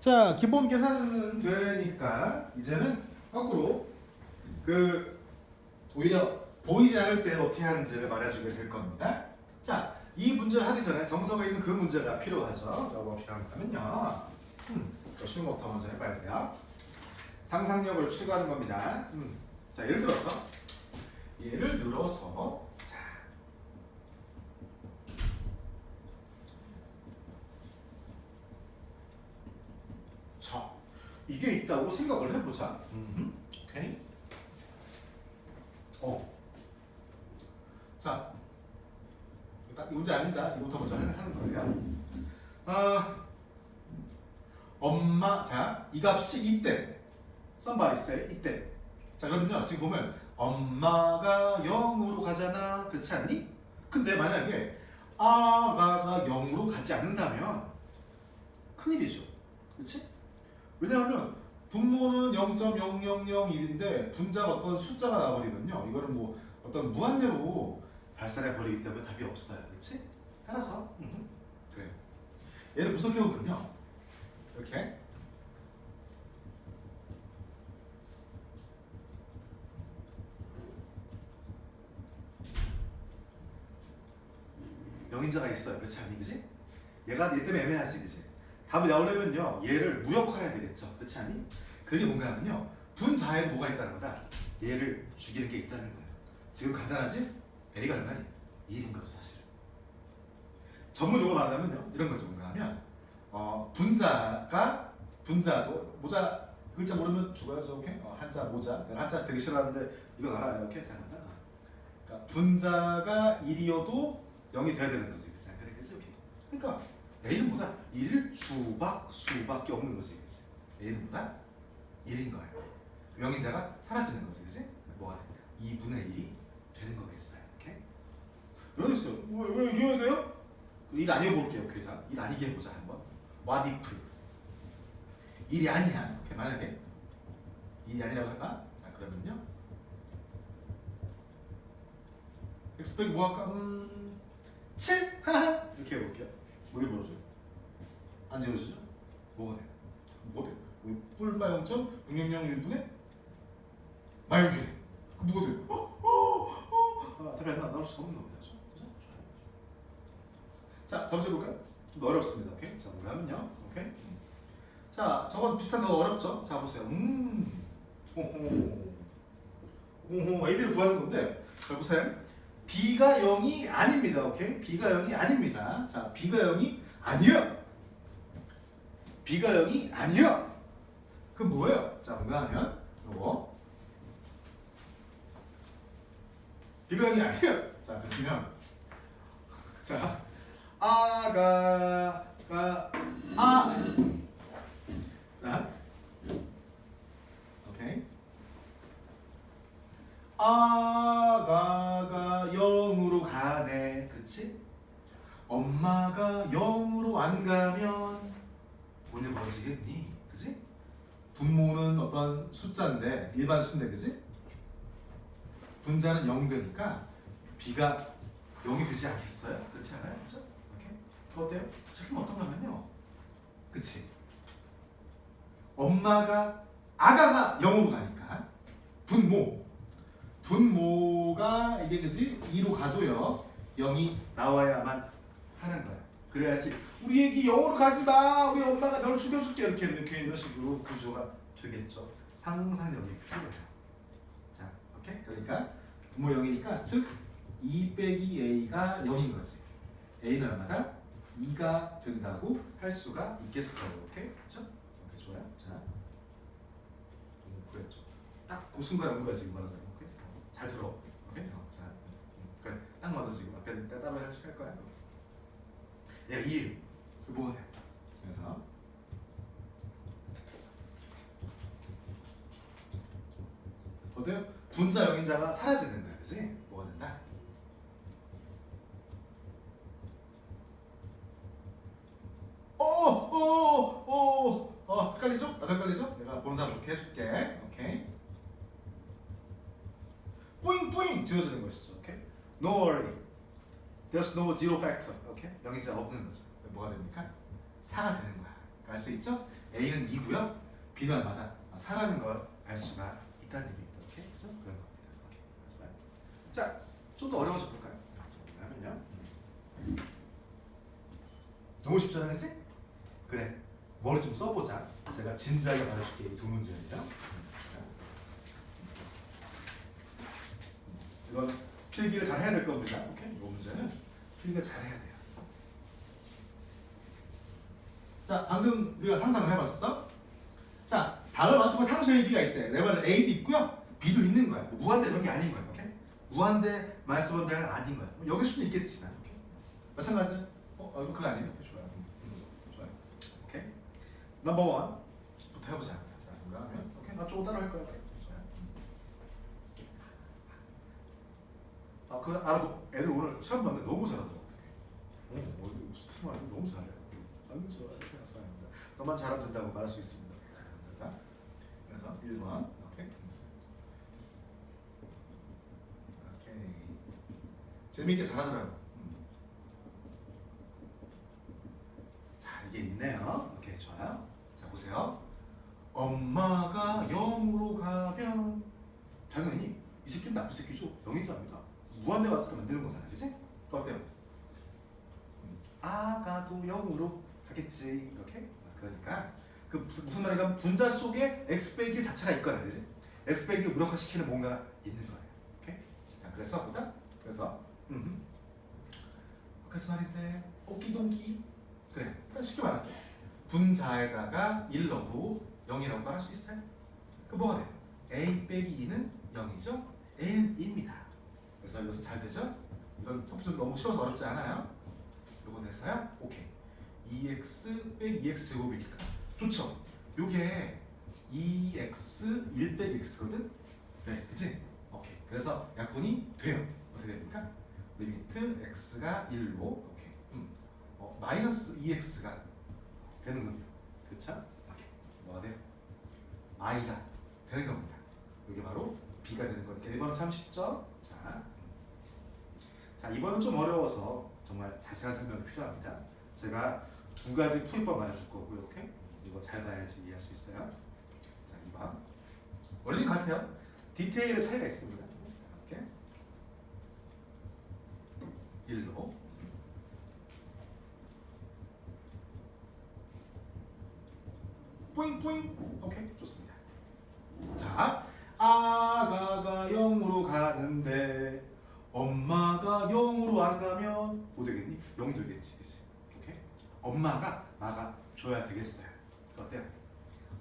자, 기본 계산은 되니까 이제는 거꾸로 그 오히려 보이지 않을 때 어떻게 하는지를 말해주게 될 겁니다. 자, 이 문제를 하기 전에 정석에 있는 그 문제가 필요하죠. 뭐가 필요하냐면요. 음, 더 쉬운 것부터 먼저 해봐야 돼요. 상상력을 추구하는 겁니다. 음, 자, 예를 들어서 예를 들어서 자, 자, 이게 있다고 생각을 해보자. 음, 오케이. 어. 자, 딱이 문제 아닙니다. 이부터 먼저 하는 하는 거예요. 아, 엄마, 자, 이 값이 이때. Somebody say 이때. 자, 그러면요. 지금 보면 엄마가 0으로 가잖아. 그렇지 않니? 근데 만약에 아가가 0으로 가지 않는다면 큰일이죠. 그렇지? 왜냐하면 분모는 0.0001인데 분자가 어떤 숫자가 나와버리면요. 이거는 뭐 어떤 무한대로 발산해 버리기 때문에 답이 없어요. 그렇지? 따라서 음, 그래요. 얘를 분석해 보면요. 이렇게 영인자가 있어요. 그렇지 않니? 그지? 얘가 얘 때문에 애매하지, 그지? 답이 나오려면요, 얘를 무역화해야 되겠죠. 그렇지 않니? 그게 뭔가 하면요, 분자에도 뭐가 있다는 거다. 얘를 죽이는 게 있다는 거예요. 지금 간단하지? A가 얼마니? 1인 거죠, 사실은. 전문 용어 말하면요, 이런 거죠. 뭔가 하면, 어, 분자가, 분자도, 모자, 글자 모르면 죽어요, 저, 오케이? 어, 한자, 모자. 내가 한자 되게 싫어하는데, 이건 알아요, 오케이? 잘 한다. 그러니까 분자가 1이어도 0이 돼야 되는 거지. 오케이. 그러니까 A는 뭐다? 1 수박, 수밖에 없는 거지. 그치? A는 뭐다? 1인 거예요. 명인자가 사라지는 거지. 그치? 뭐가 돼? 2분의 1이 되는 거겠어요. 오케이? 그러겠어요. 왜, 왜 이래야 돼요? 일 아니어 볼게요. 오케이. 자, 일 아니게 해보자 한번. What if? 일이 아니야. 오케이. 만약에 일이 아니라고 할까? 자, 그러면요. x 빼기 뭐 할까? 음, 7? 하하 이렇게 해볼게요 뭐 해보죠? 안 지워지죠? 뭐가 돼? 뭐 돼? 뿔마 0.0001분의 마이너스 그 뭐가 돼? 어? 어? 어? 아, 답이 안 나- 나올 수가 없는 겁니다 그죠? 자, 점수 해볼까요? 좀 어렵습니다 오케이? 자, 뭐가 하면요 오케이? 음. 자, 저건 비슷한 거 어렵죠? 자, 보세요 음 호호 호호 AB를 구하는 건데 자, 보세요 B가 0이 아닙니다. 오케이? B가 0이 아닙니다. 자, B가 0이 아니야. B가 0이 아니야. 그럼 뭐예요? 자, 뭔가 하면 요거 B가 0이 아니야. 자, 그러면 자, 아가 가 아. 자. 오케이. 아가가 0으로 가네. 그치? 엄마가 0으로 안 가면 벌어지겠니? 그치? 분모는 어떤 숫자인데 일반 수인데 그치? 분자는 0 되니까 b가 0이 되지 않겠어요? 그렇지 않아요? 그죠? 어때요? 지금 어떤 거냐면요. 그치? 엄마가 아가가 0으로 가니까 분모 분모가 이게 그지 2로 가도요 0이 나와야만 하는 거야. 그래야지 우리 애기 0으로 가지 마. 우리 엄마가 널 죽여줄게 이렇게 이렇게 이런 식으로 구조가 되겠죠. 상상력이 필요해요. 자, 오케이. 그러니까 분모 0이니까 즉 2 빼기 a가 0인 거지. a는 얼마다? 2가 된다고 할 수가 있겠어요. 오케이. 그렇죠? 오케이, 좋아요. 자, 음, 그랬죠. 딱 그 순간에 온 거야 지금 말하자면. 오케이. 어, 잘 들어. 오케이. 어, 자, 음, 그래. 딱 맞아 지금. 앞에 따로 할, 할 거야. 얘가 2. 그 뭐가 돼? 그래서 어때요? 분자 영인자가 사라지는 거야, 그지? 뭐가 된다? 어, 어, 어, 어, 헷갈리죠? 나도 헷갈리죠? 내가 보는 사람 좋게 해줄게. 오케이. 뿌잉 뿌잉 지워지는 것이죠. 오케이. No worry. There's no zero factor. 오케이. 영인자 없는 거죠. 뭐가 됩니까? 4가 되는 거야. 알수 있죠? A는 2고요. B는 얼마다? 4라는 걸 알 수가 있다는 얘기입니다. 오케이? 그래서 그런 겁니다. 오케이. 마지막. 자, 좀 더 어려워져 볼까요? 하면요. 너무 쉽잖아, 그렇지? 그래. 머리 좀 써보자. 제가 진지하게 말해줄게 이 두 문제는요. 이건 필기를 잘 해야 될 겁니다. 오케이? 이 문제는 필기를 잘 해야 돼요. 자, 방금 우리가 상상을 해봤어. 자, 다른 완투가 상수 A, B가 있대. 내 말은 A도 있고요, B도 있는 거야. 무한대 그런 게 아닌 거야. 오케이? 무한대 데가 아닌 거야. 뭐 여길 수는 있겠지만, 오케이? 마찬가지. 어, 어, 그거 아니에요? 오케이, 좋아요. 음, 음, 좋아요. 오케이. 넘버 원부터 해보자. 자, 그러면 오케이. 나 조금 따라 할 거야. 좋 아, 그 알아도 애들 오늘 시험 봤는데 너무 잘하더라고. 어, 어디 스트리머 아니 너무 잘해. 아유 좋아요. 감사합니다. 너만 잘하면 된다고 말할 수 있습니다. 자, 그래서 1번 오케이. 오케이. 재미있게 잘하더라고. 음. 자, 이게 있네요. 오케이, 좋아요. 자, 보세요. 엄마가 0으로 가면 당연히 이 새끼는 나쁜 새끼죠. 0인 줄 압니다. 무한대 같은 만드는 거잖아, 그치? 그 어때요? 음, 아가도 0으로 가겠지, 이렇게? 그러니까 그 무- 무슨 말인가 분자 속에 x 빼기 자체가 있거나, 그지? x 빼기를 무력화시키는 뭔가가 있는 거예요. 오케이? 자, 그래서 보다 그래서 음. 그래서 말인데 오키동키 그래 일단 쉽게 말할게 분자에다가 1 넣어도 0이라고 말할 수 있어요? 그 뭐가 돼요? a 빼기 2는 0이죠? a는 2입니다 그래서 이것은 잘 되죠? 이건 첫 번째도 너무 쉬워서 어렵지 않아요? 요거 돼서요? 오케이 2x 빼기 2x 제곱이니까 좋죠? 요게 2x 1 빼기 x거든? 그래 그치? 오케이 그래서 약분이 돼요 어떻게 됩니까? 리미트 x가 1로 오케이. 음. 어, 마이너스 2x가 되는 겁니다. 그쵸? 오케이. 뭐가 돼요? i가 되는 겁니다. 이게 바로 b가 되는 거니까 1번은 참 쉽죠? 자, 자 2번은 좀 어려워서 정말 자세한 설명이 필요합니다. 제가 두 가지 풀이법 알려줄 거고요. 오케이? 이거 잘 봐야지 이해할 수 있어요. 자 2번 원리는 같아요. 디테일의 차이가 있습니다. 자, 이렇게 1로 뿌잉 뿌잉 오케이 좋습니다 자 아가가 0으로 가는데 엄마가 0으로 안 가면 뭐 되겠니? 0 되겠지 그치? 오케이 엄마가 막아 줘야 되겠어요 어때요?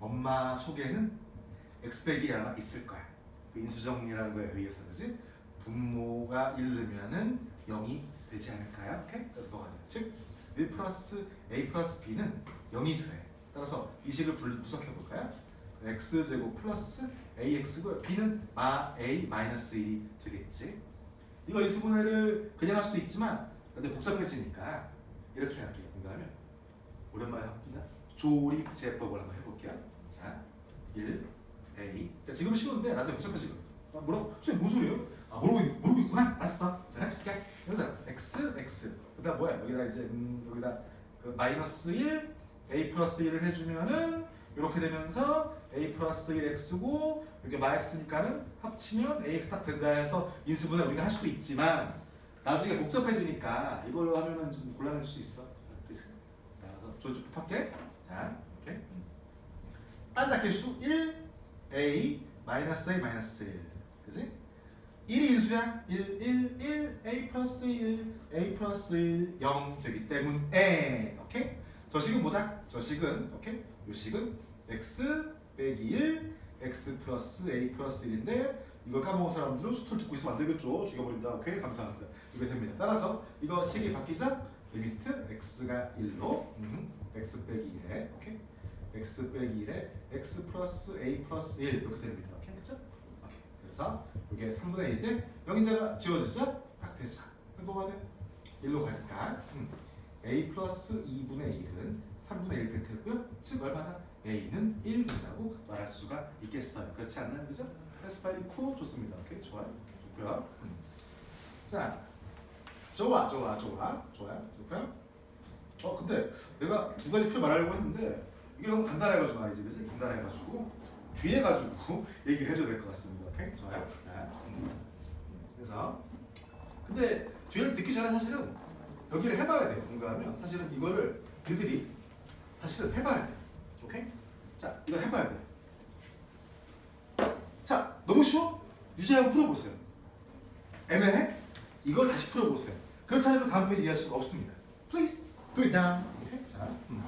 엄마 속에는 엑스백이 아마 있을 거야 그 인수정리라는 거에 의해서 그지? 분모가 1 넣으면은 0이 되지 않을까요? 오케이? 그래서 뭐가 돼요? 즉, 1 플러스 a 플러스 b는 0이 돼. 따라서 이 식을 분- 분석해 볼까요? x제곱 플러스 ax고 b는 마 a 마이너스 1이 되겠지. 이거 인수분해를 그냥 할 수도 있지만 근데 복잡해지니까 이렇게 할게요. 하면 오랜만에 합니다. 조립 제법을 한번 해볼게요. 자, 1 a 그러니까 지금 쉬운데 나중에 복잡해지거든. 아, 뭐라고? 선생님 무슨 소리예요? 아 모르고 있, 모르고 있구나. 알았어. 자 해줄게. 여기다 x x. 그다음 뭐야? 여기다 이제 음, 여기다 그 마이너스 1 a 플러스 1을 해주면은 이렇게 되면서 a 플러스 1 x고 이게 마 x니까는 합치면 ax 딱 된다 해서 인수분해 우리가 할 수도 있지만 나중에 복잡해지니까 이걸로 하면은 좀 곤란할 수 있어. 자, 그래서 조좀 할게. 자, 이렇게. 딴 개수 1 a 마이너스 a 마이너스 1. 그지? 1이 인수야. 1, 1, 1, a 플러스 1, a 플러스 1, 0 되기 때문에 오케이? 저 식은 뭐다? 저 식은 오케이? 요 식은 x 빼기 1, x 플러스 a 플러스 1인데 이걸 까먹은 사람들은 수틀 듣고 있으면 안 되겠죠? 죽여버린다. 오케이? 감사합니다. 이거 됩니다. 따라서 이거 식이 바뀌자 리미트 x가 1로 음, x 빼기 1에 오케이? x 빼기 1에 x 플러스 a 플러스 1 이렇게 됩니다. 오케이? 그쵸? 오케이. 그래서 이게 3분의 1인데 영인자가 지워지죠? 딱. 그럼 뭐가 돼? 1로 가니까 음. a 플러스 2분의 1은 3분의 1 될 테고요. 즉 얼마나 a는 1 된다고 말할 수가 있겠어요. 그렇지 않나요? 그죠? 그래서 빨리 쿠 좋습니다. 오케이 좋아요. 좋고요. 음. 자, 좋아, 좋아, 좋아, 좋아요. 좋고요. 어 근데 내가 두 가지 풀 말하려고 했는데 이게 너무 간단해가지고 말이지, 그지? 간단해가지고 뒤에 가지고 얘기를 해줘야 될 것 같습니다. 오케이, 좋아요. 네. 음. 그래서 근데 뒤를 듣기 전에 사실은 여기를 해봐야 돼요. 뭔가 하면 사실은 이거를 그들이 사실은 해봐야 돼. 오케이? 자, 이거 해봐야 돼. 자, 너무 쉬워? 유지 한번 풀어보세요. 애매해? 이걸 다시 풀어보세요. 그렇지 않으면 다음 페이지 이해할 수가 없습니다. Please do it now. 오케이? 자, 음.